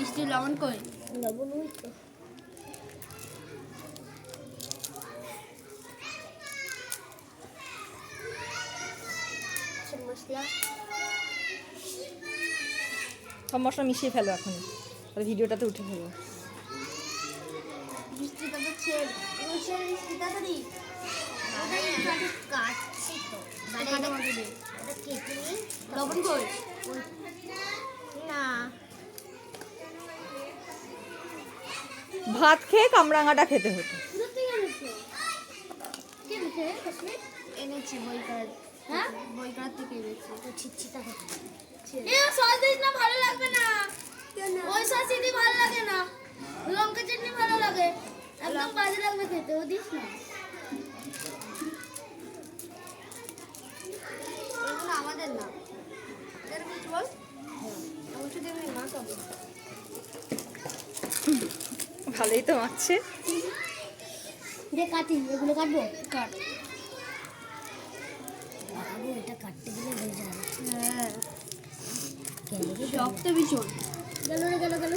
বৃষ্টি লবণ কই লবণ ওই তো। আচ্ছা, মশলা। সব মশলা মিশিয়ে ফেলো এখন। তাহলে ভিডিওটাতে উঠে ফেলো। ছেড়ে কাটছি তো। লবণ কই ভাত খেয়ে কামরাঙাটা খেতে হতো। এনেছি হ্যাঁ? থেকে এনেছি তো ছিটছিটা এ সস দিস না ভালো লাগবে না। ওই সস দিদি ভালো লাগে না। লঙ্কা চাটনি ভালো লাগে। একদম বাজে লাগবে খেতে ও দিস না। আমাদের না। এদের বল। আমি শুধু আমি মাছ হবে ভালোই তো মারছে কাটি এগুলো কাটবো? কাট। এটা কাটতে গেলে হয়ে যাবে। গেল রে শক্ত ভীষণ গেল রে গেল গেল।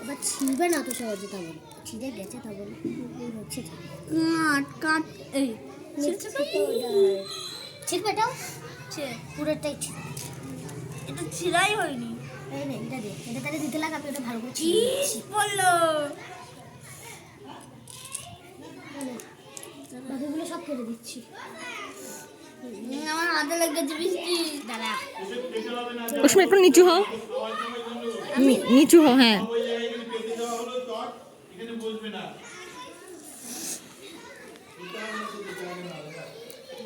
এবার ছিঁড়বে না তো সহজে তা বলে ছিঁড়ে গেছে তা বলে হচ্ছে। কাট কাট। এই ছিঁড়বে এটাও? পুরোটাই ছিঁড়বে এটা ছিলাই হয়নি। এই নে এটা দে এটা তাহলে দিতে লাগ আমি ওটা ভালো করে বাকিগুলো সব কেটে দিচ্ছি। আমার হাতে লেগেছে বৃষ্টি। দাঁড়া। কুসুম একটু নিচু হও। নিচু হও হ্যাঁ।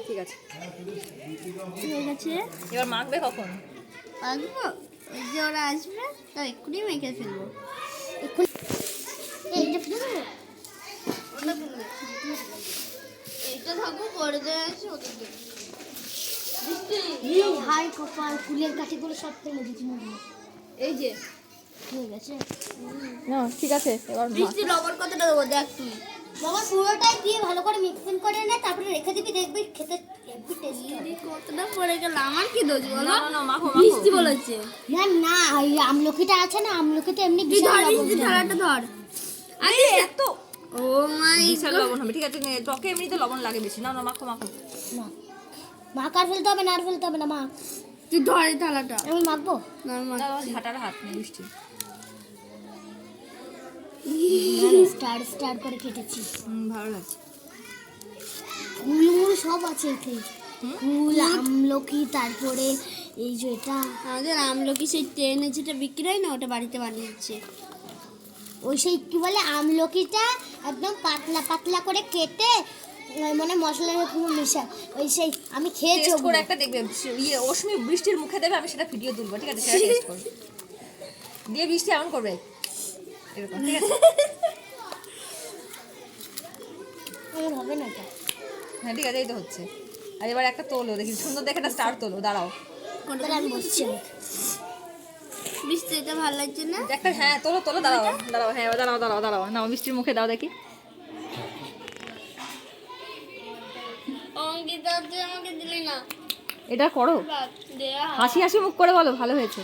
ঠিক আছে। ঠিক আছে এবার মাখবে কখন? আসব ওই যে ওরা আসবে তো এক্ষুনি মেখে ফেলব। এইটা থাকব পরে দিয়ে আসি ওদের দেবো। বৃষ্টি এই হাই কপাল ফুলের কাঠিগুলো সব ফেলে দিচ্ছি এই যে। না ঠিক আছে এবার। বৃষ্টি লবণ কতটা দেবো দেখ তুই। বাবা পুরোটাই দিয়ে ভালো করে মিক্সিং করে নে তারপরে রেখে দিবি দেখবি খেতে হেভি টেস্ট দিদি কতটা পড়ে গেল। আমার কি দোষ বলো? না, না, না, মাখো, মাখো। বৃষ্টি বলেছে। না না ওই আমলকিটা আছে না আমলকিতে এমনি বিশাল ধর আরে এত ও মাই বিশাল লবণ হবে ঠিক আছে টকে এমনিতে লবণ লাগে বেশি। না না মাখো মাখো। না মাখ আর ফেলতে হবে না আর ফেলতে হবে না মা। তুই ধর এই থালাটা। আমি মাখবো? না মা না হাত নেই বৃষ্টি স্টার স্টার করে কেটেছি। ভালো লাগছে। ফুল সব আছে এতে। ফুল আমলকি তারপরে এই যে এটা। আমাদের আমলকি সেই ট্রেনে যেটা বিক্রি হয় না ওটা বাড়িতে বানিয়েছে। ওই সেই কি বলে আমলকিটা একদম পাতলা পাতলা করে কেটে মানে মশলার পুরো মিশা ওই সেই আমি খেয়েছি টেস্ট করে একটা দেখবে ইয়ে অশ্মি বৃষ্টির মুখে দেবে আমি সেটা ভিডিও তুলবো ঠিক আছে? সেটা টেস্ট করবে। দিয়ে বৃষ্টি এমন করবে এরকম ঠিক আছে আমার হবে না এটা হ্যাঁ ঠিক আছে এই তো হচ্ছে আর এবার একটা তোলো দেখি সুন্দর দেখে একটা স্টার তোলো দাঁড়াও তাহলে আমি বসছি বৃষ্টি এটা ভালো লাগছে না একটা হ্যাঁ তোলো তোলো দাঁড়াও দাঁড়াও হ্যাঁ দাঁড়াও দাঁড়াও দাঁড়াও নাও বৃষ্টির মুখে দাও দেখি অঙ্কিতা তুই আমাকে দিলি না এটা করো। হাসি হাসি মুখ করে বলো ভালো হয়েছে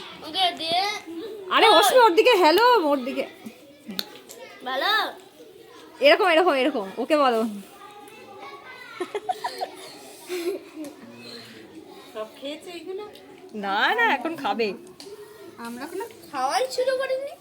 আরে অশ্মি ওর দিকে হ্যালো ওর দিকে ভালো? এরকম এরকম এরকম ওকে বলো। সব খেয়েছে এগুলো? না না এখন খাবে। আমরা কোনো খাওয়াই শুরু করিনি।